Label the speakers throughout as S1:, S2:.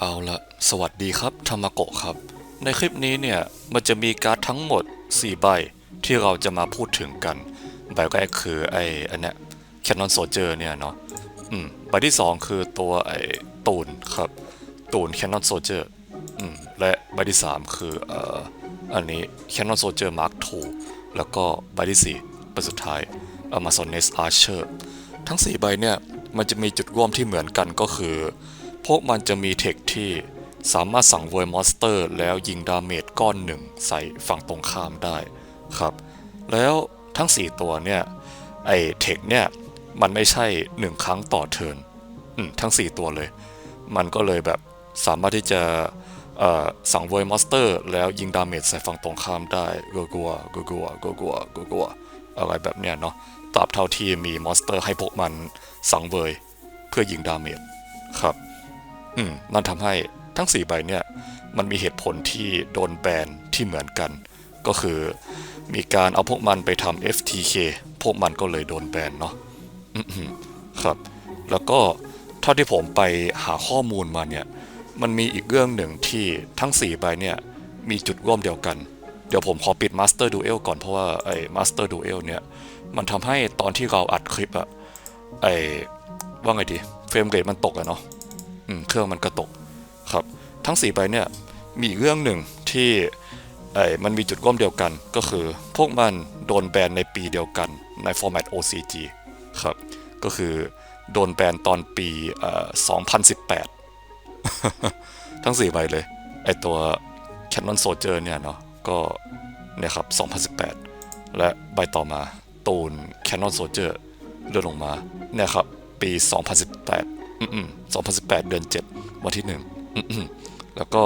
S1: เอาละสวัสดีครับธรรมโกะครับ ในคลิปนี้เนี่ยมันจะมีการ์ดทั้งหมด 4 ใบที่เราจะมาพูดถึงกัน ใบแรกคือไออันเนี้ยแคนนอนโซเจอร์เนี่ยเนาะอืมใบที่ 2 คือตัวไอตูนครับ ตูนแคนนอนโซเจอร์อืมและใบที่ 3 คือเอ่ออันนี้แคนนอนโซเจอร์มาร์ค2แล้วก็ใบที่4ใบสุดท้ายอ Amazones Archer ทั้ง 4 ใบเนี่ยมันจะมีจุดร่วมที่เหมือนกันก็คือ พวกมันจะมีเทคที่สามารถสั่งเวอร์มอนสเตอร์ แล้วยิงดาเมจก้อนหนึ่งใส่ฝั่งตรงข้ามได้ครับ แล้วทั้ง 4 ตัวเนี่ย ไอเทคเนี่ย มันไม่ใช่ 1 ครั้งต่อเทิร์นทั้ง 4 ตัวเลย มันก็เลยแบบสามารถที่จะสั่งเวอร์มอนสเตอร์ แล้วยิงดาเมจใส่ฝั่งตรงข้ามได้กัวกัวกัวกัวกัวกัวกัวกัวอะไรแบบเนี้ยเนาะตราบเท่าที่มีมอนสเตอร์ให้พวกมันสั่งเวยเพื่อยิงดาเมจครับ อืมนั่นทำให้ทั้ง 4 ใบเนี่ยมันมีเหตุผลที่โดนแบนที่เหมือนกัน ก็คือมีการเอาพวกมันไปทำ FTK พวกมันก็เลยโดนแบนเนาะอืมครับ แล้วก็เท่าที่ผมไปหาข้อมูลมาเนี่ย มันมีอีกเรื่องหนึ่งที่ทั้ง 4 ใบเนี่ยมีจุดร่วมเดียวกัน เดี๋ยวผมขอปิด Master Duel ก่อนเพราะว่าไอ้ Master Duel เนี่ย มันทำให้ตอนที่เราอัดคลิปอะไอ้ว่าไงดี เฟรมเรทมันตกอะเนาะ เครื่องมันกระตกครับ ทั้ง4ใบเนี่ยมีอีกเรื่องหนึ่งที่ไอ้มันมีจุดร่วมเดียวกันก็คือพวกมันโดนแบนในปีเดียวกันในฟอร์แมต OCG ครับก็คือโดนแบนตอนปีเอ่อ2018 ทั้ง 4 ใบเลย ไอตัว Canon Soldier เนี่ยเนาะก็เนี่ยครับ 2018 และใบต่อมาตูน Canon Soldier เลื่อนลงมาเนี่ยครับ ปี 2018 อืมๆ2018เดือน7วันที่1อืมๆแล้วก็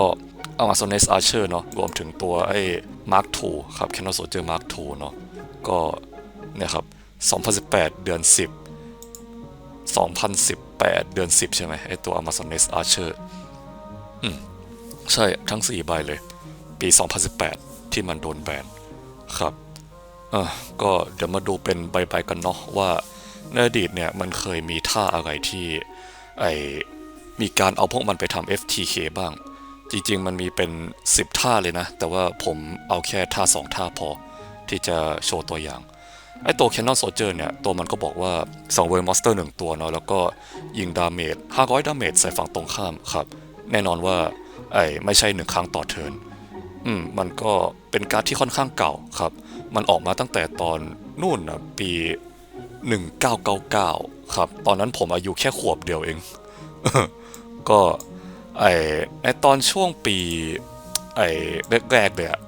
S1: Amazones Archer เนาะรวมถึงตัวไอ้ Mark II ครับ Canon Soldier Mark II เนาะก็เนี่ยครับ2018 เดือน 10 2018 เดือน 10 ใช่ไหมไอ้ตัว Amazones Archer อืม ใช่ทั้ง 4 ใบเลย ปี 2018 ที่มันโดนแบนครับเออก็เดี๋ยวมาดูเป็นใบๆกันเนาะว่าในอดีตเนี่ย มันเคยมีท่าอะไรที่ ไอมีการเอาพวกมันไปทำ FTK บ้าง จริงๆมันมีเป็น 10 ท่าเลยนะ แต่ว่าผมเอาแค่ท่า 2 ท่าพอ ที่จะโชว์ตัวอย่าง ไอตัว Cannonsoldier เนี่ย ตัวมันก็บอกว่า2เวอร์มอนสเตอร์หนึ่งตัวเนาะแล้วก็ยิงดาเมจ 500 ดาเมจใส่ฝั่งตรงข้ามครับ แน่นอนว่าไอไม่ใช่หนึ่งครั้งต่อเทิร์นอืมมันก็เป็นการ์ดที่ค่อนข้างเก่าครับ มันออกมาตั้งแต่ตอนนู่นนะปี 1999 ครับ ตอนนั้นผมอายุแค่ขวบเดียวเอง ก็ไอในตอนช่วงปีไอแรกๆเลยอะ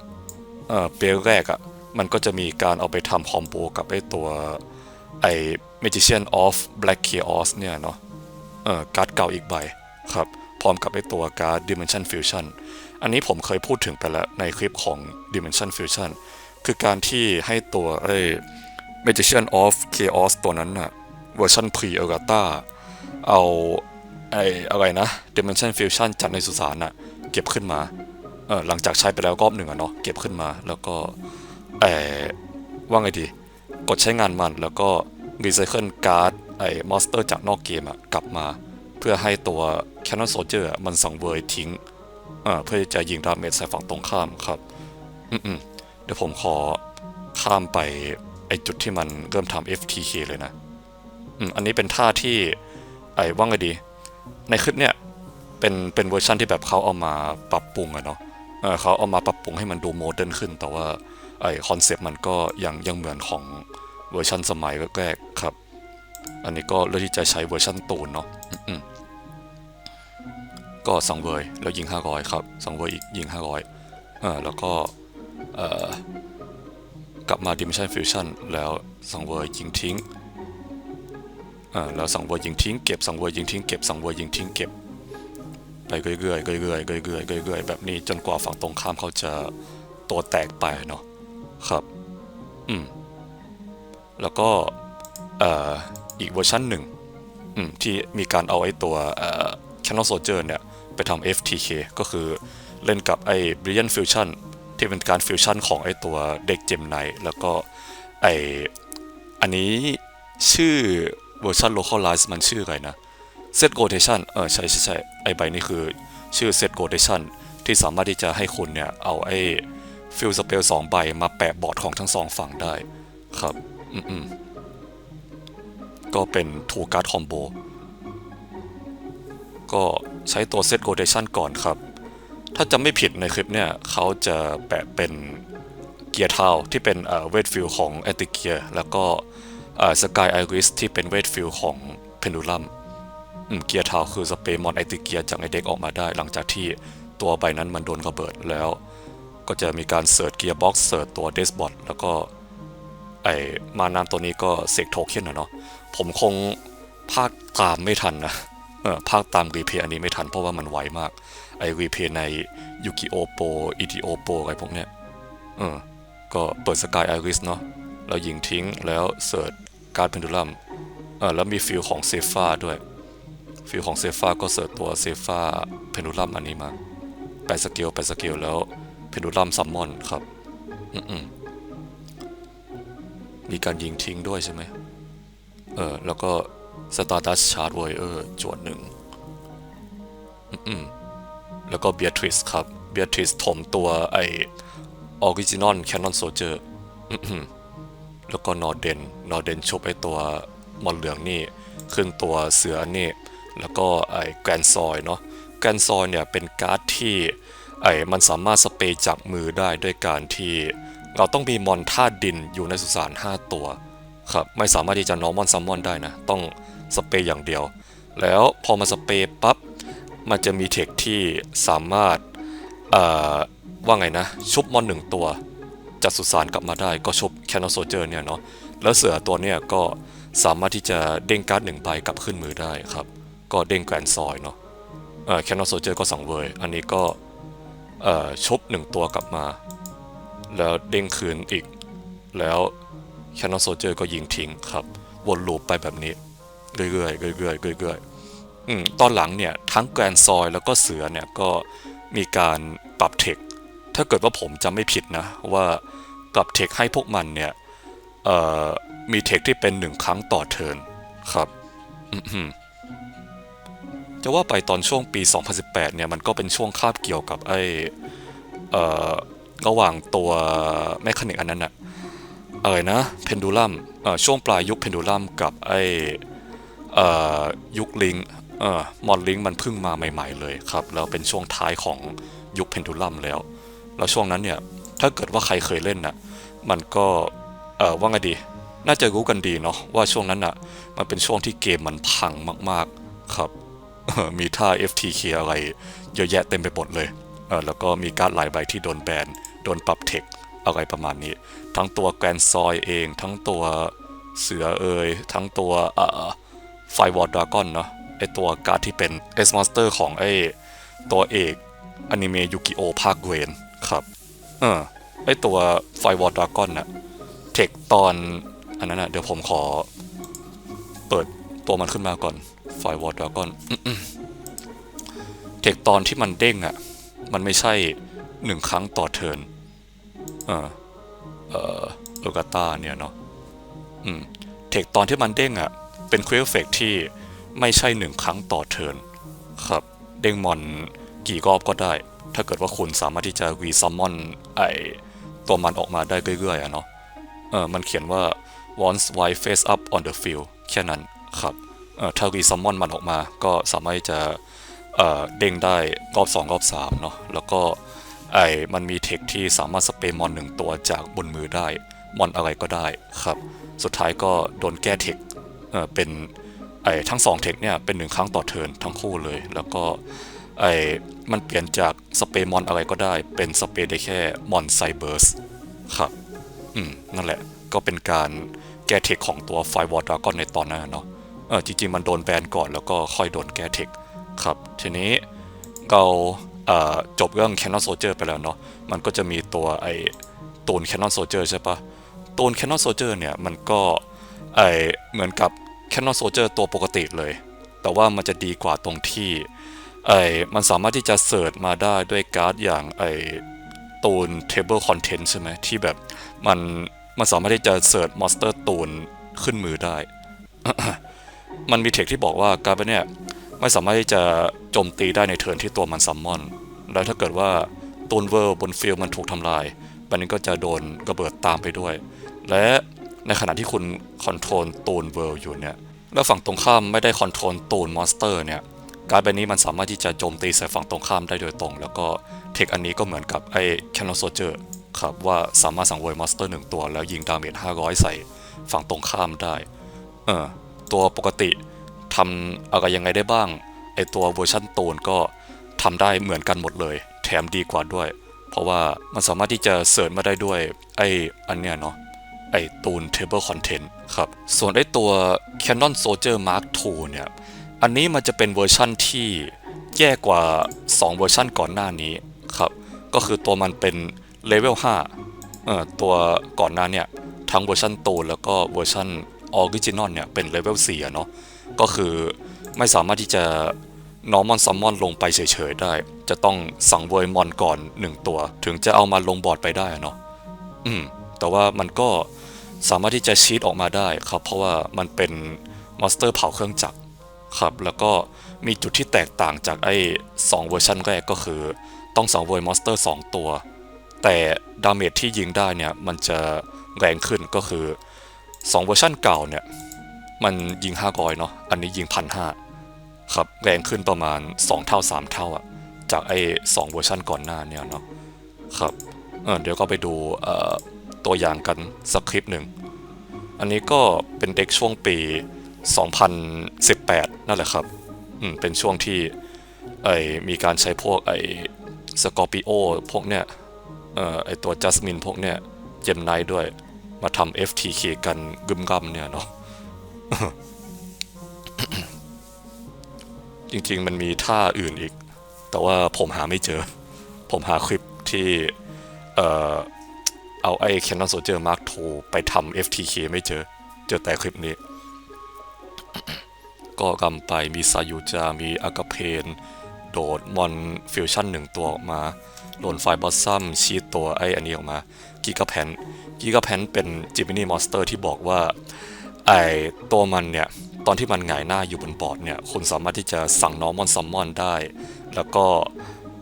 S1: เออปีแรกอะมันก็จะมีการเอาไปทำคอมโบกับไอตัวไอ Magician of Black Chaos เนี่ยเนาะเออการ์ดเก่าอีกใบครับ พร้อมกับไอตัวการ์ด Dimension Fusion อันนี้ผมเคยพูดถึงไปแล้วในคลิปของ Dimension Fusion คือการที่ให้ตัวไอ Magician of Chaos ตัวนั้นน่ะเวอร์ชัน Pre e r g a t a เอาไอ้อะไรนะ Dimension Fusion จากในสุสานน่ะเก็บขึ้นมาเออหลังจากใช้ไปแล้วรอบหนึ่งอะเนาะเก็บขึ้นมาแล้วก็เออว่าไงดี กดใช้งานมันแล้วก็รีไซเคิลการ์ดไอ้มอนสเตอร์จากนอกเกมอะกลับมา เพื่อให้ตัว Canon Soldier มันสังเวยทิ้งเอ่อเพื่อจะยิงดาเมจใส่ฝั่งตรงข้ามครับ อืมเดี๋ยวผมขอข้ามไป อจุดที่มันเริ่มทำ FTK เลยนะอืมอันนี้เป็นท่าที่ไอ้ว่าไงดี ในคลิปเนี่ยเป็นเป็นเวอร์ชันที่แบบเขาเอามาปรับปรุงอะเนาะเออเขาเอามาปรับปรุงให้มันดูโมเดิร์นขึ้น แต่ว่าไอคอนเซปต์มันก็ยังยังเหมือนของเวอร์ชันสมัยแรกๆครับ อันนี้ก็เลือกที่จะใช้เวอร์ชันตูนเนาะอืมก็สังเวยแล้วยิง 500 ครับสังเวยอีกยิง 500เออแล้วก็เอ่อ ลับมา Dimension Fusion แล้วสังเวยยิงทิ้งเออแล้วสังเวยยิงทิ้งเก็บสังเวยยิงทิ้งเก็บสังเวยยิงทิ้งเก็บไปเรื่อยๆเรื่อยๆเรื่อยๆเรื่อยๆแบบนี้จนกว่าฝั่งตรงข้ามเขาจะตัวแตกไปเนาะครับอืมแล้วก็เอ่ออีกเวอร์ชันหนึ่งอืมที่มีการเอาไอ้ตัวเอ่อ Canon Soldier เนี่ย ไปทำ FTK ก็คือเล่นกับไอ้ Brilliant Fusion ที่เป็นการฟิวชั่นของไอตัวเด็กเจมไนแล้วก็ไออันนี้ชื่อเวอร์ชัน localize มันชื่ออะไรนะ set rotation เออใช่ใช่ใช่ไอใบนี้คือชื่อ Set Gradation ที่สามารถที่จะให้คุณเนี่ย เอาไอฟิลสเปลสองใบมาแปะบอร์ดของทั้งสองฝั่งได้ครับอืมก็เป็น two card combo ก็ใช้ตัว Set Gradation ก่อนครับ ถ้าจำไม่ผิดในคลิปเนี่ยเขาจะแปะเป็นเกียร์เทาที่เป็นเวทฟิลของแอติเกียแล้วก็สกายไอริสที่เป็นเวทฟิลของเพนดูลัมเกียร์เทาคือสเปย์มอนไอติเกียจากในเด็กออกมาได้ หลังจากที่ตัวใบนั้นมันโดนระเบิดแล้ว ก็จะมีการเสิร์ชเกียร์บ็อกซ์เสิร์ชตัวเดสบอทแล้วก็ไอมานามตัวนี้ก็เสกโทเค็นนะเนาะผมคงภาคตามไม่ทันนะ ภาคตามรีเพย์อันนี้ไม่ทันเพราะว่ามันไวมาก ไอรีเพย์ในยูกิโอโปอีทีโอโปอะไรพวกเนี้ยเออก็เปิดสกายไอริสเนาะแล้วยิงทิ้งแล้วเสิร์ชการ์ดเพนดูลัมเออแล้วมีฟิลของเซฟาด้วย ฟิลของเซฟาก็เสิร์ชตัวเซฟาเพนดูลัมอันนี้มาไปสกิลไปสกิลแล้วเพนดูลัมซัมมอนครับอืมมีการยิงทิ้งด้วยใช่ไหมเออแล้วก็ สตาร์ดัสชาร์ดวเออร์จวดหนึ่งอืมแล้วก็เบียทริสครับ เบียทริสถมตัวไอออริจินอลแคนนอนโซเจอร์แล้วก็นอร์เดน นอร์เดนชุบไอตัวมอนเหลืองนี่ ขึ้นตัวเสือนี่ แล้วก็ไอแกรนซอยเนาะ แกรนซอยเนี่ยเป็นการ์ดที่ไอมันสามารถสเปย์จากมือได้ด้วยการที่ เราต้องมีมอนท่าดินอยู่ในสุสาน5ตัว ครับไม่สามารถที่จะนอร์มอนซัมมอนได้นะ ต้องสเปย์อย่างเดียว แล้วพอมาสเปย์ปั๊บ มันจะมีเทคที่สามารถว่าไงนะ ชุบมอนหนึ่งตัวจากสุสานกลับมาได้ก็ชุบแคนนโซเจอร์เนี่ยเนาะแล้วเสือตัวเนี่ยก็สามารถที่จะเด้งการ์ดหนึ่งใบกลับขึ้นมือได้ครับ ก็เด้งแกรนซอยเนาะแคนนอโซเจอร์ก็สังเวย อันนี้ก็ชุบหนึ่งตัวกลับมา แล้วเด้งคืนอีกแล้ว แคนนอโซเจอร์ก็ยิงทิ้งครับวนลูปไปแบบนี้เรื่อยๆเรื่อยๆเรื่อยๆอืมตอนหลังเนี่ยทั้งแกรนซอยแล้วก็เสือเนี่ยก็มีการปรับเทคถ้าเกิดว่าผมจำไม่ผิดนะว่าปรับเทคให้พวกมันเนี่ยมีเทคที่เป็นหนึ่งครั้งต่อเทิร์นครับจะว่าไปตอนช่วงปี 2018 เนี่ยมันก็เป็นช่วงคาบเกี่ยวกับไอ้ระหว่างตัวแมคานิกอันนั้นอะ อะไรนะเพนดูลัมช่วงปลายยุคเพนดูลัมกับไอยุคลิงมอนลิงมันเพิ่งมาใหม่ ๆ เลยครับแล้วเป็นช่วงท้ายของยุคเพนดูลัมแล้ว แล้วช่วงนั้นเนี่ยถ้าเกิดว่าใครเคยเล่นน่ะมันก็ว่าไงดีน่าจะรู้กันดีเนาะว่าช่วงนั้นน่ะ มันเป็นช่วงที่เกมมันพังมากๆครับ มีท่า FTK อะไร เยอะแยะเต็มไปหมดเลยเแล้วก็มีการ์ดหลายใบที่โดนแบน โดนปรับเทค อะไรประมาณนี้ ทั้งตัวแกรนซอยเอง ทั้งตัวเสือเอยทั้งตัวเอ่อไฟวอร์ดราก้อนเนาะไอตัวการ์ดที่เป็น S Monster ของไอตัวเอกอนิเมะยูกิโอภาคเวนครับเออไอตัวไฟวอร์ดราก้อนน่ะเทคตอนอันนั้นน่ะเดี๋ยวผมขอ เปิดตัวมันขึ้นมาก่อนไฟวอร์ดราก้อนเทคตอนที่มันเด้งอะ มันไม่ใช่หนึ่งครั้งต่อเทิร์น ออเออเออกาตาเนี่ยเนาะอืมเทคตอนที่มันเด้งอะ เป็นควิลเฟกที่ไม่ใช่หนึ่งครั้งต่อเทิร์นครับ เด้งมอนกี่รอบก็ได้ ถ้าเกิดว่าคุณสามารถที่จะวีซัมมอนไอตัวมันออกมาได้เรื่อยๆอะเนาะเออมันเขียนว่า once white face up on the field แค่นั้นครับเออถ้าวีซัมมอนมันออกมาก็สามารถจะเออเด้งได้รอบ 2 รอบ 3 เนาะแล้วก็ ไอ้มันมีเทคที่สามารถสเปรย์มอนหนึ่งตัวจากบนมือได้ มอนอะไรก็ได้ครับ สุดท้ายก็โดนแก้เทคเออเป็นไอ้ทั้งสองเทคเนี่ยเป็นหนึ่งครั้งต่อเทิร์นทั้งคู่เลย แล้วก็ไอ้มันเปลี่ยนจากสเปรย์มอนอะไรก็ได้ เป็นสเปรย์ได้แค่มอนไซเบอร์สครับอืมนั่นแหละก็เป็นการแก้เทคของตัวไฟวอร์ดราก้อนในตอนนั้นเนาะเออจริงๆ มันโดนแบนก่อนแล้วก็ค่อยโดนแก้เทคครับ ทีนี้เรา จบเรื่อง Canon Soldier ไปแล้วเนาะมันก็จะมีตัวไอ้ตูน Canon Soldier ใช่ปะตูน Canon Soldier เนี่ยมันก็ไอเหมือนกับ Canon Soldier ตัวปกติเลย แต่ว่ามันจะดีกว่าตรงที่ไอมันสามารถที่จะเสิร์ชมาได้ด้วยการ์ดอย่างไอตูน Table Content ใช่ไหมที่แบบมันมันสามารถที่จะเสิร์ชมอนสเตอร์ตูนขึ้นมือได้ มันมีเทคที่บอกว่าการ์ดเนี่ย ไม่สามารถที่จะโจมตีได้ในเทิร์นที่ตัวมันซัมมอน แล้วถ้าเกิดว่าตูนเวิร์บนฟิลมันถูกทำลายบันนี้ก็จะโดนระเบิดตามไปด้วย และในขณะที่คุณคอนโทรลตูนเวิร์อยู่เนี่ย แล้วฝั่งตรงข้ามไม่ได้คอนโทรลตูนมอนสเตอร์เนี่ย การดใบนี้มันสามารถที่จะโจมตีใส่ฝั่งตรงข้ามได้โดยตรง แล้วก็เทคอันนี้ก็เหมือนกับไอ้แคนนอนโซเจอร์ครับว่าสามารถสังเวยมอนสเตอร์หนึ่งตัว แล้วยิงดาเมจ500 ใส่ฝั่งตรงข้ามได้ เออตัวปกติ ทำอะไรยังไงได้บ้าง ไอตัวเวอร์ชันตูนก็ทำได้เหมือนกันหมดเลย แถมดีกว่าด้วย เพราะว่ามันสามารถที่จะเสริมมาได้ด้วยไออันเนี้ยเนาะไอตูน Table Content ครับ ส่วนไอตัว Canon Soldier Mark II เนี่ย อันนี้มันจะเป็นเวอร์ชั่นที่แย่กว่า 2 เวอร์ชั่นก่อนหน้านี้ครับ ก็คือตัวมันเป็นเลเวล5เอ่อตัวก่อนหน้าเนี่ย ทั้งเวอร์ชันตูนแล้วก็เวอร์ชันออริจินอลเนี่ย เป็นเลเวล4เนาะ ก็คือไม่สามารถที่จะ normal summon ลงไปเฉยๆได้ จะต้องสังเวยมอนก่อน 1 ตัว ถึงจะเอามาลงบอร์ดไปได้เนาะอืม แต่ว่ามันก็สามารถที่จะชีตออกมาได้ครับ เพราะว่ามันเป็นมอนสเตอร์เผาเครื่องจักรครับ แล้วก็มีจุดที่แตกต่างจากไอ้2เวอร์ชันแรกก็คือ ต้องสังเวยมอนสเตอร์ 2 ตัว แต่ดาเมจที่ยิงได้เนี่ย มันจะแรงขึ้นก็คือ 2 เวอร์ชันเก่าเนี่ย มันยิง 500 เนาะ อันนี้ยิงพันห้าครับ แรงขึ้นประมาณ 2 เท่า 3 เท่าอะจากไอ้2เวอร์ชันก่อนหน้าเนี่ยเนาะ ครับเเดี๋ยวก็ไปดูตัวอย่างกันสักคลิปหนึ่ง อันนี้ก็เป็นเด็กช่วงปี 2018 นั่นแหละครับ อืม เป็นช่วงที่ไอมีการใช้พวกไอ้สกอร์ปิโอพวกเนี้ยเอ่อไอตัวจัสมินพวกเนี้ยเจมไนด้วย มาทำ FTK กันกึมกำเนี่ยเนาะ จริงๆมันมีท่าอื่นอีก แต่ว่าผมหาไม่เจอ ผมหาคลิปที่ เอ่อ เอาไอ้ Canon Soldier Mark II ไปทำ FTK ไม่เจอ เจอแต่คลิปนี้ ก็กำไปมีซายูจา มีอากาเพน โดดมอนฟิวชั่นหนึ่งตัวออกมาโดนไฟบอสซัมชีตตัวไอ้อันนี้ออกมากิกาแพนกิกาแพนเป็นจิมินี่มอนสเตอร์ที่บอกว่า ไอตัวมันเนี่ย ตอนที่มันหงายหน้าอยู่บนบอร์ดเนี่ย คุณสามารถที่จะสั่งนอร์มอนซัมมอนได้ แล้วก็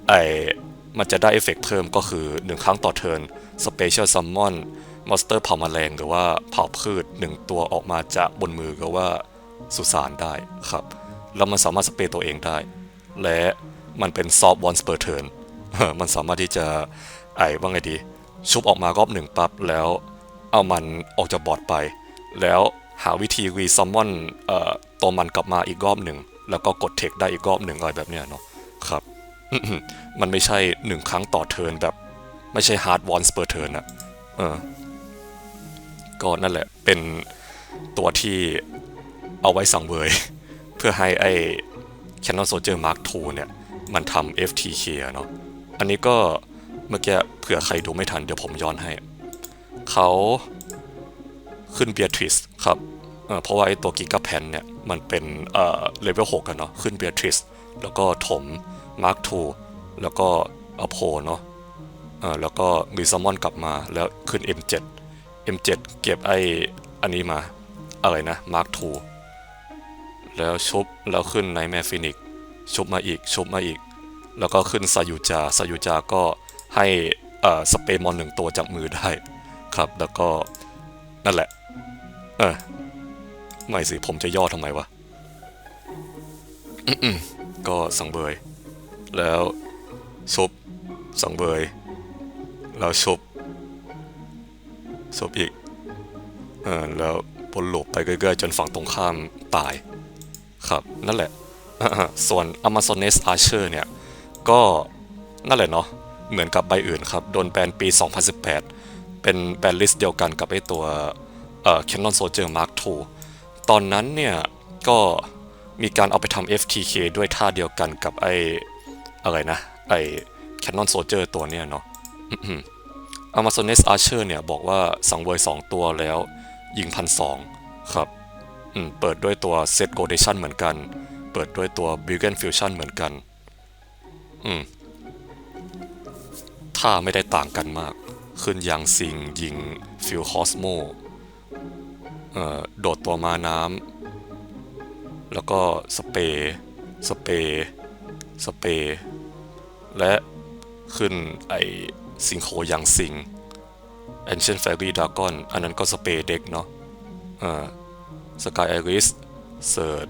S1: ไอมันจะได้เอฟเฟกต์เพิ่มก็คือ 1 ครั้งต่อเทิร์นสเปเชียลซัมมอนมอนสเตอร์เผาแมลงหรือว่าเผาพืช 1 ตัวออกมาจากบนมือหรือว่าสุสานได้ครับ แล้วมันสามารถสเปรย์ตัวเองได้ และมันเป็นซอฟต์วอนสเปอร์เทิร์นมันสามารถที่จะไอ้ว่าไงดี ชุบออกมารอบหนึ่งปั๊บแล้วเอามันออกจากบอร์ดไป แล้ว หาวิธีรีซัมมอนเอ่อตัวมันกลับมาอีกรอบหนึ่ง แล้วก็กดเทคได้อีกรอบหนึ่งอะไรแบบเนี้ยเนาะครับมันไม่ใช่หนึ่งครั้งต่อเทิร์นแบบ ไม่ใช่ฮาร์ดวอนสเปอร์เทิร์นอะเออก็นั่นแหละเป็นตัวที่เอาไว้สังเวยเพื่อให้ไอ้ Canon Soldier Mark II เนี่ย มันทำ FTK เนาะอันนี้ก็เมื่อกี้เผื่อใครดูไม่ทันเดี๋ยวผมย้อนให้ เขาขึ้นเบียทริส ครับเพราะว่าไอ้ตัวกิกาแพนเนี่ยมันเป็นเลเวล6กันเนาะขึ้นเบียทริสแล้วก็ถม Mark II แล้วก็อโพเนาะแล้วก็รีซามอนกลับมาแล้วขึ้น M7 M7 เก็บไอ้อันนี้มา อะไรนะ Mark II แล้วชุบแล้วขึ้นในแมฟินิกชุบมาอีกชุบมาอีก แล้วก็ขึ้นซายูจาซายูจาก็ให้สเปมอนหนึ่งตัวจากมือได้ครับ แล้วก็นั่นแหละ เออไม่สิ ผมจะย่อทำไมวะ อืมก็สังเบย แล้วชุบสังเบย แล้วชุบชุบอีก เออ แล้ววนลูปไปเรื่อยๆ จนฝั่งตรงข้ามตาย ครับ นั่นแหละ ส่วน Amazones Archer เนี่ย ก็นั่นแหละเนาะ เหมือนกับใบอื่นครับ โดนแบนปี 2018 เป็นแบนลิสต์เดียวกันกับไอตัว เอ่อ Canon Soldier Mark II ตอนนั้นเนี่ย ก็มีการเอาไปทำ FTK ด้วยท่าเดียวกันกับไออะไรนะ ไอ Canon Soldier ตัวเนี่ยเนาะ Amazones Archer เนี่ย บอกว่าสังเวย 2 ตัวแล้ว ยิงพันสองครับเปิดด้วยตัว Set g o d a t i o n เหมือนกัน เปิดด้วยตัว b u g e n Fusion เหมือนกัน อืมท่าไม่ได้ต่างกันมาก ขึ้นยางซิงยิงฟิลคอสโม โดดตัวมาน้ำแล้วก็สเปรย์สเปย์สเปย์และขึ้นไอซิงโคยังซิง Ancient Fairy Dragon อันนั้นก็สเปย์เด็กเนาะอ่าสกายไอริสเซิร์ช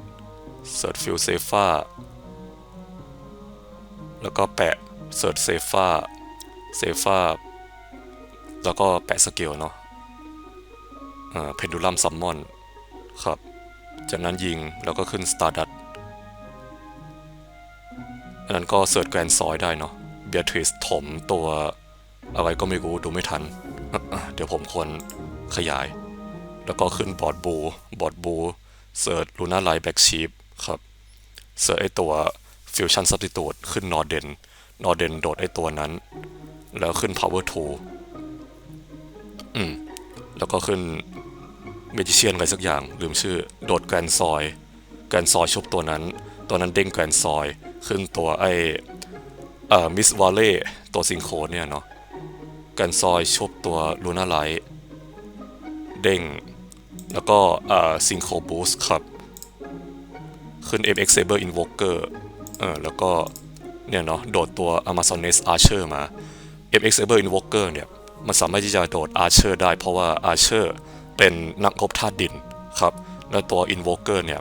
S1: เซิร์ชฟิลเซฟาแล้วก็แปะเซิร์ชเซฟาเซฟาแล้วก็แปะสเกลเนาะ เพนดูลัมซัมมอนครับ จากนั้นยิงแล้วก็ขึ้นสตาร์ดัตอันนั้นก็เสิร์ชแกรนซอยได้เนาะเบียทริสถมตัวอะไรก็ไม่รู้ดูไม่ทัน เดี๋ยวผมควรขยาย แล้วก็ขึ้นบอร์ดบู บอร์ดบูเสิร์ชลูน่าไลท์แบ็กชีฟครับ เสิร์ชไอตัวฟิวชั่นซับ t ิตูดขึ้นนอร์เดนนอร์เดนโดดไอตัวนั้น แล้วขึ้น power 2อืม แล้วก็ขึ้น เมจิเชียนอะไรสักอย่าง ลืมชื่อ โดดแกรนซอย แกรนซอยชุบตัวนั้น ตัวนั้นเด้งแกรนซอย ขึ้นตัวไอเอ่อมิสวาเล่ตัวซิงโครเนี่ยเนาะแกรนซอยชุบตัวลูน่าไลท์เด้ง แล้วก็เอ่อซิงโครบูสครับ ขึ้น FX Saber Invoker เออแล้วก็เนี่ยเนาะโดดตัว Amazoness Archer มา FX Saber Invoker เนี่ย มันสามารถที่จะโดด Archer ได้เพราะว่า Archer เป็นนักรบธาตุดินครับแล้วตัว Invoker เนี่ย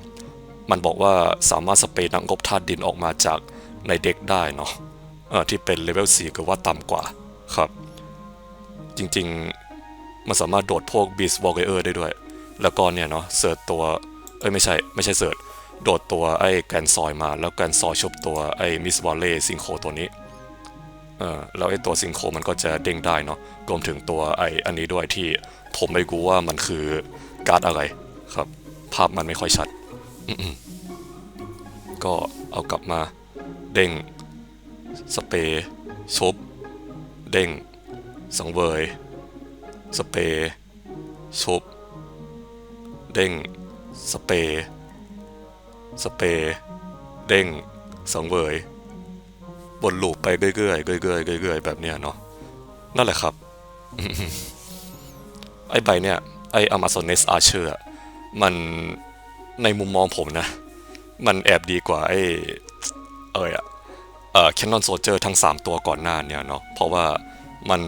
S1: มันบอกว่าสามารถสเปรย์นักรบธาตุดินออกมาจากในเด็กได้เนาะเออที่เป็นเลเวล4ก็ว่าต่ำกว่าครับ จริงๆ มันสามารถโดดพวก Beast Warrior ได้ด้วย แล้วก็เนี่ยเนาะเสิร์ชตัว เอ้ยไม่ใช่ ไม่ใช่เสิร์ชโดดตัวไอ้แกนซอยมา แล้วแกนซอยชุบตัวไอ้มิสวอลเล่ซิงโคตัวนี้ เออแล้วไอ้ตัวซิงโคมันก็จะเด้งได้เนาะรวมถึงตัวไออันนี้ด้วยที่ผมไม่รู้ว่ามันคือการ์ดอะไรครับ ภาพมันไม่ค่อยชัดก็เอากลับมาเด้งสเปรย์ชุบเด้งสังเวยสเปรย์ชุบเด้งสเปรย์สเปรย์เด้งสังเวย วนลูปไปเรื่อยๆเรื่อยๆเรื่อยๆแบบเนี้ยเนาะนั่นแหละครับ ไอ้ใบเนี่ย ไอ้ Amazoness Archer มันในมุมมองผมนะ มันแอบดีกว่าไอ้เอยอะเอ่อ Canon Soldier ทั้ง 3 ตัวก่อนหน้าเนี่ยเนาะเพราะว่ามัน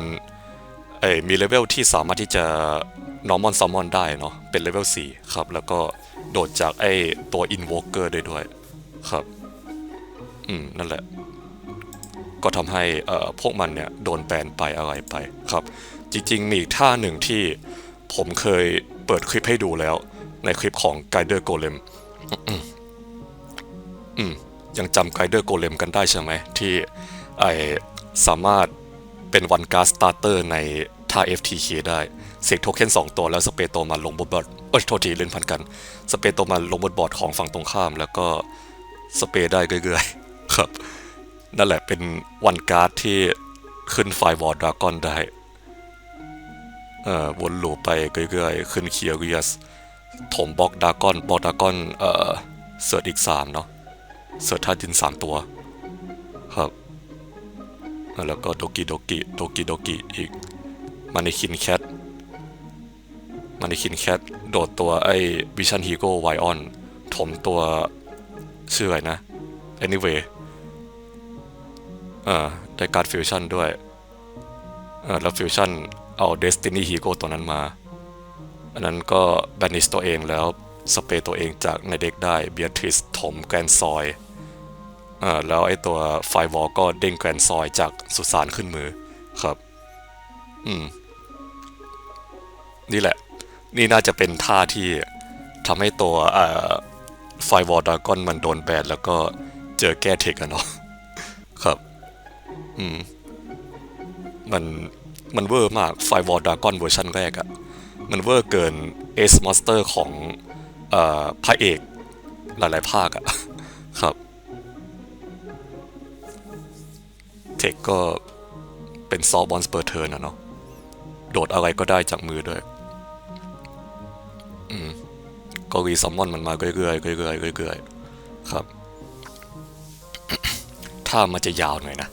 S1: เอมีเลเวลที่สามารถที่จะ normal summon ได้เนาะเป็นเลเวล4ครับ แล้วก็โดดจากไอ้ตัว invoker ได้วยด้วย ครับ อืม นั่นแหละ ก็ทำให้พวกมันเนี่ยโดนแบนไปอะไรไปครับ จริงๆ มีอีกท่าหนึ่งที่ผมเคยเปิดคลิปให้ดูแล้ว ในคลิปของ Guider Golem อืมยังจำ Guider Golem กันได้ใช่ไหม ที่ไอสามารถเป็นวันการ์สตาร์เตอร์ในท่า FTK ได้ เสกโทเค็น2 ตัวแล้วสเปรย์ตัวมันลงบนบอร์ดเอ้ยโทษทีเล่นพันกัน สเปรย์ตัวมันลงบนบอร์ดของฝั่งตรงข้าม แล้วก็สเปย์ได้เรื่อยๆครับ นั่นแหละเป็นวันการ์ดที่ขึ้นไฟวอร์ดรากอนได้เอ่อวนลูปไปเรื่อยๆ ขึ้นเคียเรียสถมบล็อกดากอนบล็อกดากอนเอ่อเสิร์ชอีก 3 เนาะเสิร์ชท่าดิน 3 ตัวครับ แล้วก็โดกิโดกิโดกิโดกิอีกมาในคินแคทมาในคินแคทโดดตัวไอ้วิชันฮีโก้ไวออนถมตัวชื่ออะไรนะ anyway เอ่อได้การ์ดฟิวชั่นด้วยเออแล้วฟิวชั่นเอา Destiny Hero ตัวนั้นมา อันนั้นก็แบนิสตัวเองแล้วสเปรย์ตัวเองจากในเด็กได้เบียทริสถมแกรนซอยอ่าแล้วไอตัวไฟวอลก็เด้งแกรนซอยจากสุสานขึ้นมือครับ อืม นี่แหละ นี่น่าจะเป็นท่าที่ทำให้ตัวเอ่อไฟวอลดากอนมันโดนแบนแล้วก็เจอแก้เทคอะเนาะครับ อืมมันมันเวอร์มากไฟวอลดากอนเวอร์ชันแรกอะมันเวอร์เกินเอสม s สเตอร์ของเอ่อพระเอกหลาย ๆ ภาคอะครับ เทคก็เป็นซอฟบอลสเปอร์เทิร์นอะเนาะโดดอะไรก็ได้จากมือด้วย อืมก็รีซัมมอนมันมาเรื่อยๆเรื่อยๆเรื่อยๆครับ ถ้ามันจะยาวหน่อยนะ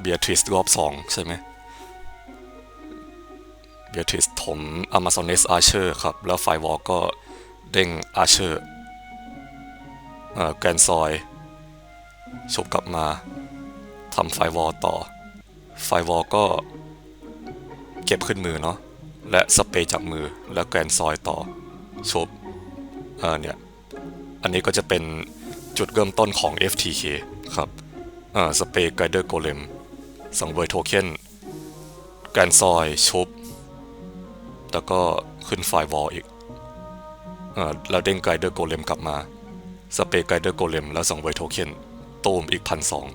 S1: เบียทริสรอบสองใช่ไหมเบียทริสถม Amazoness Archer ครับ แล้วไฟวอลก็เด้ง Archer เอ่อแกรนซอยชุบกลับมาทำไฟวอลต่อ ไฟวอลก็เก็บขึ้นมือเนาะและสเปรย์จากมือแล้วแกรนซอยต่อชุบเออเนี่ย อันนี้ก็จะเป็นจุดเริ่มต้นของ FTK ครับ สเปรย์ไกเดอร์โกเลมสังเวยโทเค็นแกรนซอยชุบ แล้วก็ขึ้นไฟวอลอีกอ่อแล้วเด้งไกเดอร์โกเลมกลับมา สเปรย์ไกเดอร์โกเลมแล้วสังเวยโทเค็นตูมอีกพันสอง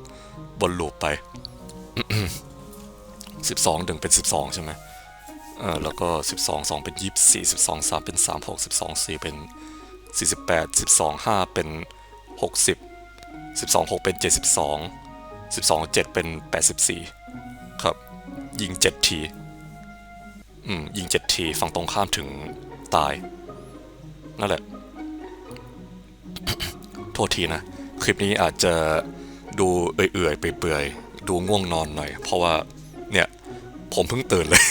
S1: บนลูปไปสิบสองดึงเป็นสิบสองใช่ไหมเออแล้วก็สิบสองสองเป็นยี่สี่สิบสองสามเป็นสามหกสิบสองสี่เป็นสี่สิบแปดสิบสองห้าเป็นหกสิบสิบสองหกเป็นเจ็ดสิบสองเจ็ดเป็นแปดสิบสี่ครับ ยิงเจ็ดที อืม ยิงเจ็ดที ฝั่งตรงข้ามถึงตาย นั่นแหละ โทษทีนะ คลิปนี้อาจจะดูเอื่อยๆ เปื่อยๆ ดูง่วงนอนหน่อย เพราะว่า เนี่ย ผมเพิ่งตื่นเลย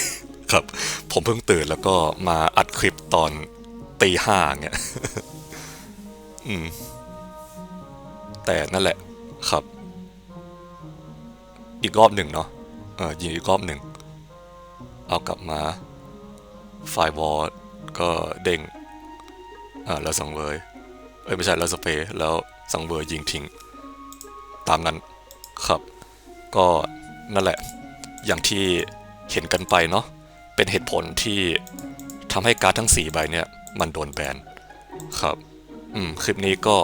S1: ครับ ผมเพิ่งตื่นแล้วก็มาอัดคลิปตอนตีห้าเนี่ย อืม แต่นั่นแหละครับ อีกรอบหนึ่งเนาะเออยิงอีกรอบหนึ่งเอากลับมาไฟวอลก็เด้งอ่าแล้วสังเวยเอ้ยไม่ใช่แล้วสเปรย์แล้วสังเวยยิงทิ้งตามนั้นครับ ก็นั่นแหละอย่างที่เห็นกันไปเนาะเป็นเหตุผลที่ทำให้การ์ดทั้ง 4 ใบเนี่ย มันโดนแบนครับ อืม คลิปนี้ก็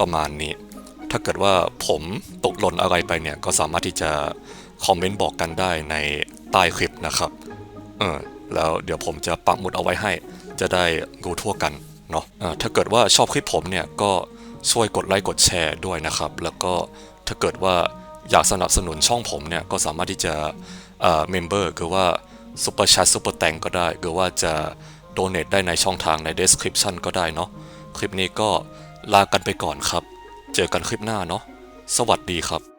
S1: ประมาณนี้ ถ้าเกิดว่าผมตกหล่นอะไรไปเนี่ยก็สามารถที่จะคอมเมนต์บอกกันได้ในใต้คลิปนะครับ เออ แล้วเดี๋ยวผมจะปักหมุดเอาไว้ให้ จะได้รู้ทั่วกันเนาะอ่าถ้าเกิดว่าชอบคลิปผมเนี่ยก็ช่วยกดไลค์กดแชร์ด้วยนะครับ แล้วก็ถ้าเกิดว่าอยากสนับสนุนช่องผมเนี่ยก็สามารถที่จะเอ่อเมมเบอร์หรือว่าซุปเปอร์แชทซุปเปอร์แตงก็ได้หรือว่าจะโดเน a t ได้ในช่องทางใน description ก็ได้เนาะ คลิปนี้ก็ลากันไปก่อนครับ เจอกันคลิปหน้าเนาะ สวัสดีครับ